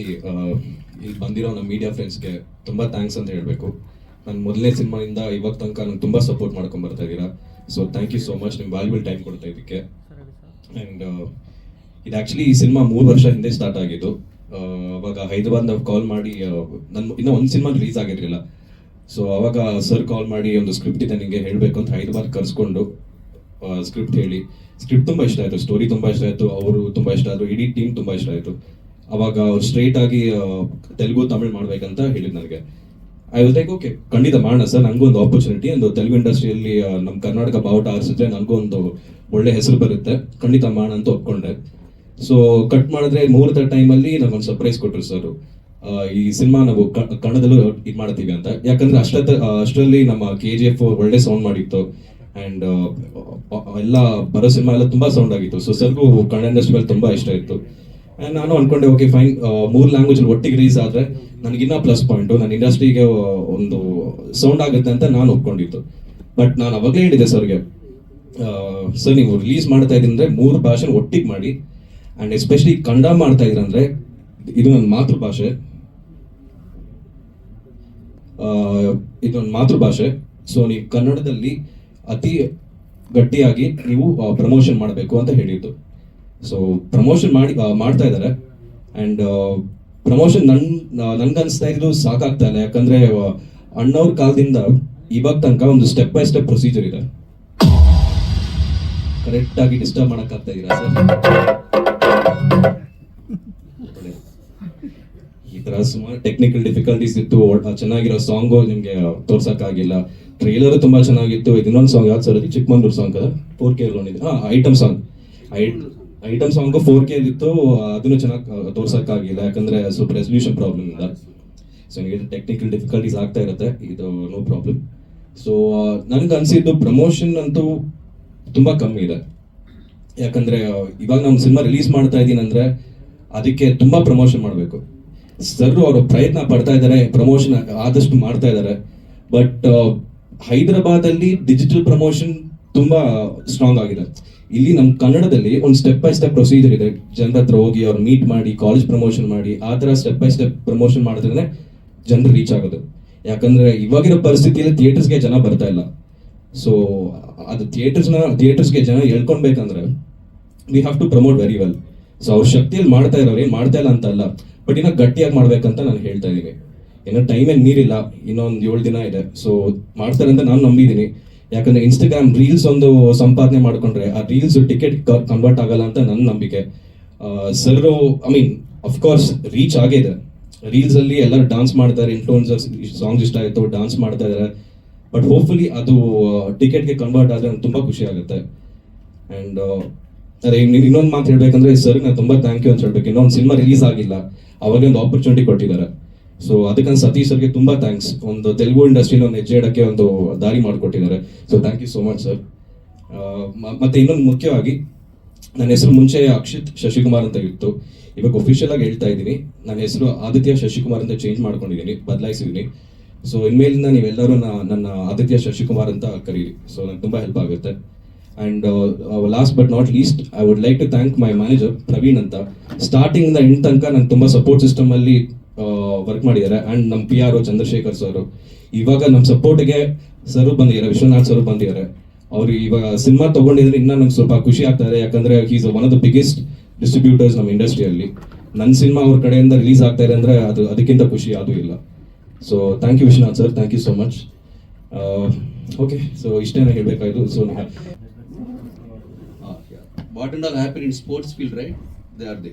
ಇಲ್ಲಿ ಬಂದಿರೋ ನಮ್ಮ ಮೀಡಿಯಾ ಫ್ರೆಂಡ್ಸ್ಗೆ ತುಂಬ ಥ್ಯಾಂಕ್ಸ್ ಅಂತ ಹೇಳಬೇಕು. ನನ್ನ ಮೊದಲನೇ ಸಿನಿಮಾದಿಂದ ಇವಾಗ ತನಕ ನಂಗೆ ತುಂಬ ಸಪೋರ್ಟ್ ಮಾಡ್ಕೊಂಡು ಬರ್ತಾ ಇದ್ದೀರಾ. So thank you so much ನಿಮ್ಮ ವ್ಯಾಲ್ಯೂಬಲ್ ಟೈಮ್ ಕೊಡ್ತಾ ಇದಕ್ಕೆ ಆ್ಯಂಡ್ ಇದು ಆ್ಯಕ್ಚುಲಿ ಈ ಸಿನಿಮಾ ಮೂರು ವರ್ಷ ಹಿಂದೆ ಸ್ಟಾರ್ಟ್ ಆಗಿದ್ದು. ಅವಾಗ ಹೈದರಾಬಾದ್ ಕಾಲ್ ಮಾಡಿ ನನ್ನ ಇನ್ನೂ ಒಂದು ಸಿನಿಮಾ ರಿಲೀಸ್ ಆಗಿರಲಿಲ್ಲ. ಸೊ ಅವಾಗ ಸರ್ ಕಾಲ್ ಮಾಡಿ ಒಂದು ಸ್ಕ್ರಿಪ್ಟ್ ಇದೆ ನಿಮಗೆ ಹೇಳಬೇಕು ಅಂತ ಹೈದರಾಬಾದ್ ಕರ್ಸ್ಕೊಂಡು ಸ್ಕ್ರಿಪ್ಟ್ ಹೇಳಿ. ಸ್ಕ್ರಿಪ್ಟ್ ತುಂಬ ಇಷ್ಟ ಆಯಿತು ಸ್ಟೋರಿ ತುಂಬ ಇಷ್ಟ ಆಯಿತು, ಅವರು ತುಂಬ ಇಷ್ಟ ಆದರು, ಇಡೀ ಟೀಮ್ ತುಂಬ ಇಷ್ಟ ಆಯಿತು. ಅವಾಗ ಅವ್ರು ಸ್ಟ್ರೈಟ್ ಆಗಿ ತೆಲುಗು, ತಮಿಳ್ ಮಾಡ್ಬೇಕಂತ ಹೇಳಿದ್ ನನಗೆ. ಐ ವಿಲ್ ಲೈಕ್ ಓಕೆ ಖಂಡಿತ ಮಾಡೋಣ ಸರ್ ನನಗೂ ಒಂದು ಆಪರ್ಚುನಿಟಿ ಒಂದು ತೆಲುಗು ಇಂಡಸ್ಟ್ರಿಯಲ್ಲಿ ನಮ್ಮ ಕರ್ನಾಟಕ ಬಾವುಟ ಆರಿಸಿದ್ರೆ ನನಗೂ ಒಂದು ಒಳ್ಳೆ ಹೆಸರು ಬರುತ್ತೆ. ಖಂಡಿತ ಮಾಡೋಣ ಅಂತ ಒಪ್ಕೊಂಡೆ. ಸೊ ಕಟ್ ಮಾಡಿದ್ರೆ ಮುಹೂರ್ತ ಟೈಮಲ್ಲಿ ನಗೊಂದು ಸರ್ಪ್ರೈಸ್ ಕೊಟ್ಟರು ಸರ್ ಈ ಸಿನಿಮಾ ನಾವು ಕನ್ನಡದಲ್ಲೂ ಇದು ಮಾಡ್ತೀವಿ ಅಂತ. ಯಾಕಂದ್ರೆ ಅಷ್ಟ ಅಷ್ಟರಲ್ಲಿ ನಮ್ಮ ಕೆ ಜಿ ಎಫ್ ಒಳ್ಳೆ ಸೌಂಡ್ ಮಾಡಿತ್ತು. ಆ್ಯಂಡ್ ಎಲ್ಲ ಬರೋ ಸಿನಿಮಾ ಎಲ್ಲ ತುಂಬಾ ಸೌಂಡ್ ಆಗಿತ್ತು. ಸೊ ಸರ್ಗೂ ಕನ್ನಡ ಇಂಡಸ್ಟ್ರಿ ಮೇಲೆ ತುಂಬಾ ಇಷ್ಟ ಇತ್ತು. ನಾನು ಅನ್ಕೊಂಡೆ ಓಕೆ ಫೈನ್ ಮೂರು ಲ್ಯಾಂಗ್ವೇಜ್ ಒಟ್ಟಿಗೆ ರೀಸ್ ಆದರೆ ನನಗಿನ್ನ ಪ್ಲಸ್ ಪಾಯಿಂಟು ನನ್ನ ಇಂಡಸ್ಟ್ರಿಗೆ ಒಂದು ಸೌಂಡ್ ಆಗುತ್ತೆ ಅಂತ ನಾನು ಒಪ್ಕೊಂಡಿತ್ತು ಬಟ್ ನಾನು ಅವಾಗಲೇ ಹೇಳಿದೆ ಸರ್ಗೆ ಸರ್ ನೀವು ರಿಲೀಸ್ ಮಾಡ್ತಾ ಇದ್ದೀನಿ ಅಂದ್ರೆ ಮೂರು ಭಾಷೆ ಒಟ್ಟಿಗೆ ಮಾಡಿ ಆ್ಯಂಡ್ ಎಸ್ಪೆಷಲಿ ಕನ್ನಡ ಮಾಡ್ತಾ ಇದ್ರಂದ್ರೆ ಇದು ನನ್ನ ಮಾತೃಭಾಷೆ. ಇದು ನನ್ನ ಮಾತೃಭಾಷೆ. ಸೊ ನೀವು ಕನ್ನಡದಲ್ಲಿ ಅತಿ ಗಟ್ಟಿಯಾಗಿ ನೀವು ಪ್ರಮೋಷನ್ ಮಾಡಬೇಕು ಅಂತ ಹೇಳಿದ್ದು. ಸೊ ಪ್ರಮೋಷನ್ ಮಾಡಿ ಮಾಡ್ತಾ ಇದ್ದಾರೆ. ಆ್ಯಂಡ್ ಪ್ರಮೋಷನ್ ನನ್ ನನ್ಗನ್ಸ್ತಾ ಇದ್ದು ಸಾಕಾಗ್ತಾ ಇಲ್ಲ ಯಾಕಂದ್ರೆ ಅಣ್ಣವ್ರ ಕಾಲದಿಂದ ಇವಾಗ ತನಕ ಒಂದು ಸ್ಟೆಪ್ ಬೈ ಸ್ಟೆಪ್ ಪ್ರೊಸೀಜರ್ ಇದೆ. ಕರೆಕ್ಟಾಗಿ ಡಿಸ್ಟರ್ಬ್ ಮಾಡಕ್ಕಾಗ್ತಾ ಇದೀರಾ ಸರ್ ಈ ತರ ಸುಮಾರು ಟೆಕ್ನಿಕಲ್ ಡಿಫಿಕಲ್ಟೀಸ್ ಇತ್ತು. ಚೆನ್ನಾಗಿರೋ ಸಾಂಗು ನಿಮ್ಗೆ ತೋರ್ಸೋಕ್ಕಾಗಿಲ್ಲ. ಟ್ರೈಲರ್ ತುಂಬಾ ಚೆನ್ನಾಗಿತ್ತು. ಇನ್ನೊಂದು ಸಾಂಗ್ ಯಾವ್ದು ಸರ್ ಚಿಕ್ಕಮಂಗ್ಳೂರು ಸಾಂಗ್ ಅದ ಫೋರ್ ಕೆ ಹಾಂ item song item song four K ಇತ್ತು ಅದನ್ನು ಚೆನ್ನಾಗಿ ತೋರ್ಸೋಕ್ಕಾಗಿಲ್ಲ. ಯಾಕಂದ್ರೆ ಸ್ವಲ್ಪ ರೆಸೊಲ್ಯೂಷನ್ ಪ್ರಾಬ್ಲಮ್ ಇಂದ. ಸೊ ನನಗೆ ಟೆಕ್ನಿಕಲ್ ಡಿಫಿಕಲ್ಟೀಸ್ ಆಗ್ತಾ ಇರುತ್ತೆ. ಇದು ನೋ ಪ್ರಾಬ್ಲಮ್ ಸೊ ನನ್ಗೆ ಅನ್ಸಿದ್ದು ಪ್ರಮೋಷನ್ ಅಂತೂ ತುಂಬಾ ಕಮ್ಮಿ ಇದೆ. ಯಾಕಂದ್ರೆ ಇವಾಗ ನಾನು ಸಿನಿಮಾ ರಿಲೀಸ್ ಮಾಡ್ತಾ ಇದ್ದೀನಿ ಅಂದ್ರೆ ಅದಕ್ಕೆ ತುಂಬಾ ಪ್ರಮೋಷನ್ ಮಾಡಬೇಕು. ಸರ್ ಅವರು ಪ್ರಯತ್ನ ಪಡ್ತಾ ಇದ್ದಾರೆ ಪ್ರಮೋಷನ್ ಆದಷ್ಟು ಮಾಡ್ತಾ ಇದ್ದಾರೆ. ಬಟ್ ಹೈದರಾಬಾದಲ್ಲಿ ಡಿಜಿಟಲ್ ಪ್ರಮೋಷನ್ ತುಂಬಾ ಸ್ಟ್ರಾಂಗ್ ಆಗಿದೆ. ಇಲ್ಲಿ ನಮ್ಮ ಕನ್ನಡದಲ್ಲಿ ಒಂದು ಸ್ಟೆಪ್ ಬೈ ಸ್ಟೆಪ್ ಪ್ರೊಸೀಜರ್ ಇದೆ. ಜನರ ಹತ್ರ ಹೋಗಿ ಅವ್ರು ಮೀಟ್ ಮಾಡಿ ಕಾಲೇಜ್ ಪ್ರಮೋಷನ್ ಮಾಡಿ, ಆ ಥರ ಸ್ಟೆಪ್ ಬೈ ಸ್ಟೆಪ್ ಪ್ರಮೋಷನ್ ಮಾಡಿದ್ರೆ ಜನರು ರೀಚ್ ಆಗೋದು. ಯಾಕಂದ್ರೆ ಇವಾಗಿರೋ ಪರಿಸ್ಥಿತಿಯಲ್ಲಿ ಥಿಯೇಟರ್ಸ್ಗೆ ಜನ ಬರ್ತಾ ಇಲ್ಲ. ಸೊ ಅದು ಥಿಯೇಟರ್ಸ್ನ ಥಿಯೇಟರ್ಸ್ಗೆ ಜನ ಹೇಳ್ಕೊಳ್ಬೇಕಂದ್ರೆ we have to promote very well so ಅವ್ರ ಶಕ್ತಿಯಲ್ಲಿ ಮಾಡ್ತಾ ಇರೋರು ಏನು ಮಾಡ್ತಾ ಇಲ್ಲ ಅಂತ ಅಲ್ಲ ಬಟ್ ಇನ್ನೂ ಗಟ್ಟಿಯಾಗಿ ಮಾಡ್ಬೇಕಂತ ನಾನು ಹೇಳ್ತಾ ಇದ್ದೀನಿ. ಏನೋ ಟೈಮ್ ಏನು ಮೀರಿಲ್ಲ, ಇನ್ನೊಂದು ಏಳು ದಿನ ಇದೆ. ಸೊ ಮಾಡ್ತಾರೆ ಅಂತ ನಾನು ನಂಬಿದ್ದೀನಿ. ಯಾಕಂದ್ರೆ ಇನ್ಸ್ಟಾಗ್ರಾಮ್ ರೀಲ್ಸ್ ಒಂದು ಸಂಪಾದನೆ ಮಾಡ್ಕೊಂಡ್ರೆ ಆ ರೀಲ್ಸ್ ಟಿಕೆಟ್ ಕನ್ವರ್ಟ್ ಆಗಲ್ಲ ಅಂತ ನನ್ನ ನಂಬಿಕೆ. Sir I mean of course reach ಆಗಿದೆ ರೀಲ್ಸ್ ಅಲ್ಲಿ ಎಲ್ಲರೂ ಡಾನ್ಸ್ ಮಾಡ್ತಾರೆ ಇನ್ಫ್ಲೂಯೆನ್ಸರ್ಸ್ ಸಾಂಗ್ಸ್ ಇಷ್ಟ ಆಯ್ತು ಡಾನ್ಸ್ ಮಾಡ್ತಾ ಇದ್ದಾರೆ ಬಟ್ ಹೋಪ್ಫುಲಿ ಅದು ಟಿಕೆಟ್ಗೆ ಕನ್ವರ್ಟ್ ಆದರೆ ನಂಗೆ ತುಂಬಾ ಖುಷಿ ಆಗುತ್ತೆ. ಅಂಡ್ ಅದೇ ಇನ್ನೊಂದು ಮಾತು ಹೇಳ್ಬೇಕಂದ್ರೆ ಸರ್ ನಾನು ತುಂಬಾ ಥ್ಯಾಂಕ್ ಯು ಅಂತ ಹೇಳ್ಬೇಕು. ಇನ್ನೊಂದು ಸಿನಿಮಾ ರಿಲೀಸ್ ಆಗಿಲ್ಲ. ಅವಾಗ ಒಂದು ಆಪರ್ಚುನಿಟಿ ಕೊಟ್ಟಿದ್ದಾರೆ. ಸೊ ಅದಕ್ಕಂತ ಸತೀಶ್ ಸರ್ಗೆ ತುಂಬಾ ಥ್ಯಾಂಕ್ಸ್ ಒಂದು ತೆಲುಗು ಇಂಡಸ್ಟ್ರಿಲಿ ಒಂದು ಹೆಜ್ಜೆ ಇಡಕ್ಕೆ ಒಂದು ದಾರಿ ಮಾಡಿಕೊಟ್ಟಿದ್ದಾರೆ. So thank you so much sir ಮತ್ತೆ ಇನ್ನೊಂದು ಮುಖ್ಯವಾಗಿ, ನನ್ನ ಹೆಸರು ಮುಂಚೆ ಅಕ್ಷಿತ್ ಶಶಿಕುಮಾರ್ ಅಂತ ಇತ್ತು. ಇವಾಗ ಒಫಿಷಿಯಲ್ ಆಗಿ ಹೇಳ್ತಾ ಇದ್ದೀನಿ. ನನ್ನ ಹೆಸರು ಆದಿತ್ಯ ಶಶಿಕುಮಾರ್ ಅಂತ ಚೇಂಜ್ ಮಾಡ್ಕೊಂಡಿದ್ದೀನಿ, ಬದಲಾಯಿಸಿದ್ದೀನಿ. ಸೊ ಇನ್ಮೇಲಿಂದ ನೀವೆಲ್ಲರೂ ನನ್ನ ಆದಿತ್ಯ ಶಶಿಕುಮಾರ್ ಅಂತ ಕರೀರಿ. ಸೊ ನಂಗೆ ತುಂಬ ಹೆಲ್ಪ್ ಆಗುತ್ತೆ. And last but not least I would like to thank my manager Praveen ಅಂತ. ಸ್ಟಾರ್ಟಿಂಗ್ ಇಂದ ಎಂಡ್ ತನಕ ನಂಗೆ ತುಂಬ ಸಪೋರ್ಟ್ ಸಿಸ್ಟಮ್ ಅಲ್ಲಿ ವರ್ಕ್ ಮಾಡಿದ್ದಾರೆ. ಆ್ಯಂಡ್ ನಮ್ಮ P R O Chandrashekhar sir ಇವಾಗ ನಮ್ಮ ಸಪೋರ್ಟ್ಗೆ ಸರ್ ಬಂದಿದ್ದಾರೆ, ವಿಶ್ವನಾಥ್ ಸರ್ ಬಂದಿದ್ದಾರೆ. ಅವ್ರು ಇವಾಗ ಸಿನಿಮಾ ತೊಗೊಂಡಿದ್ರೆ ಇನ್ನೂ ನಂಗೆ ಸ್ವಲ್ಪ ಖುಷಿ ಆಗ್ತಾರೆ. ಯಾಕಂದರೆ is one of the biggest distributors ನಮ್ಮ ಇಂಡಸ್ಟ್ರಿಯಲ್ಲಿ ನನ್ನ ಸಿನಿಮಾ ಅವ್ರ ಕಡೆಯಿಂದ ರಿಲೀಸ್ ಆಗ್ತಾ ಇದೆ ಅಂದ್ರೆ ಅದು, ಅದಕ್ಕಿಂತ ಖುಷಿ ಯಾವುದೂ ಇಲ್ಲ. So thank you Vishwanath sir thank you so much okay so ಇಷ್ಟೇನ ಹೇಳಬೇಕಾಯ್ತು. So what and all happy in sports field right they are they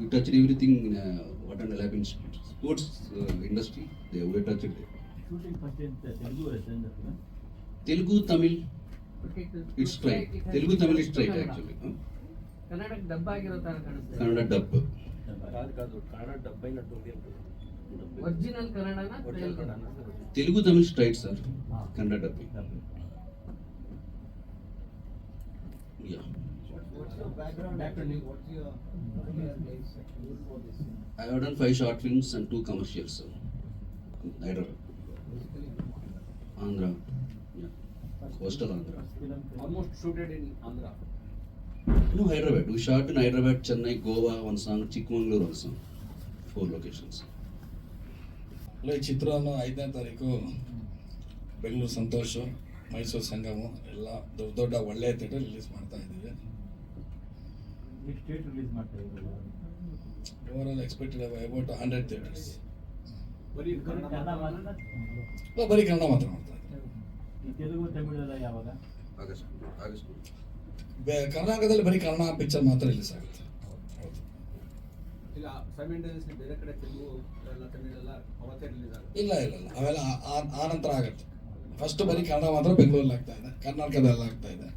you touch what and all happen in sports uh, industry. They we touched it. shooting first in Telugu or Kannada? Telugu, Tamil, it's straight. Telugu, Tamil is straight actually. Huh? ಕನ್ನಡಕ್ಕೆ ಡಬ್ಬ ಆಗಿರೋ ತರ ಕಾಣಿಸ್ತದೆ Kannada dub. ಕಾದು ಕಾದು ಕನ್ನಡ ಡಬ್ಬ ಇನ್ನೊಂದು original ಕನ್ನಡನ Telugu Telugu, Tamil straight, sir. Kannada background actually? What's your career base for this? I have done five short films and two commercials, So. Later. Andhra. Yeah. Coastal Andhra. almost shooted in Andhra. No, Hyderabad. We shot in Hyderabad, Chennai, Goa, one song, Chikmagalur one song. four locations. ಈ ಚಿತ್ರವನ್ನು ಐದನೇ ತಾರೀಕು ಬೆಂಗಳೂರು ಸಂತೋಷ ಮೈಸೂರು ಸಂಗಮ ಎಲ್ಲ ದೊಡ್ಡ ದೊಡ್ಡ ಒಳ್ಳೆಯ theatre release ಮಾಡ್ತಾ ಇದ್ದೀವಿ ನೆಕ್ಸ್ಟ್ ಸ್ಟೇಟ್ ರಿಲೀಸ್ ಮಾಡ್ತಾ ಇದ್ದೀವಿ overall expected about hundred theatres ಬರೀ ಕನ್ನಡ ಮಾತ್ರ ಬರೀ ಕನ್ನಡ ಮಾತ್ರ ಮಾಡ್ತಾ ಈ ತೆಲುಗು ತಮಿಳೆಲ್ಲ ಯಾವಾಗ. ಕರ್ನಾಟಕದಲ್ಲಿ ಬರೀ ಕನ್ನಡ ಪಿಕ್ಚರ್ ಮಾತ್ರ ರಿಲೀಸ್ ಆಗುತ್ತೆ. ಹೌದು ಈಗ ಸೈಮೆಂಟೇನಿಯಸ್ಲಿ ಬೇರೆ ಕಡೆ ತೆಲುಗು ಎಲ್ಲ ತಮಿಳೆಲ್ಲ ಅವತ್ತೇ ರಿಲೀಸ್ ಆಗುತ್ತೆ. ಇಲ್ಲ ಇಲ್ಲ ಇಲ್ಲ. ಅವೆಲ್ಲ ಆ ನಂತರ ಆಗುತ್ತೆ. ಫಸ್ಟ್ ಬರೀ ಕನ್ನಡ ಮಾತ್ರ ಬೆಂಗಳೂರಲ್ಲಿ ಆಗ್ತಾ ಇದೆ. ಕರ್ನಾಟಕದಲ್ಲಿ ಆಗ್ತಾ ಇದೆ.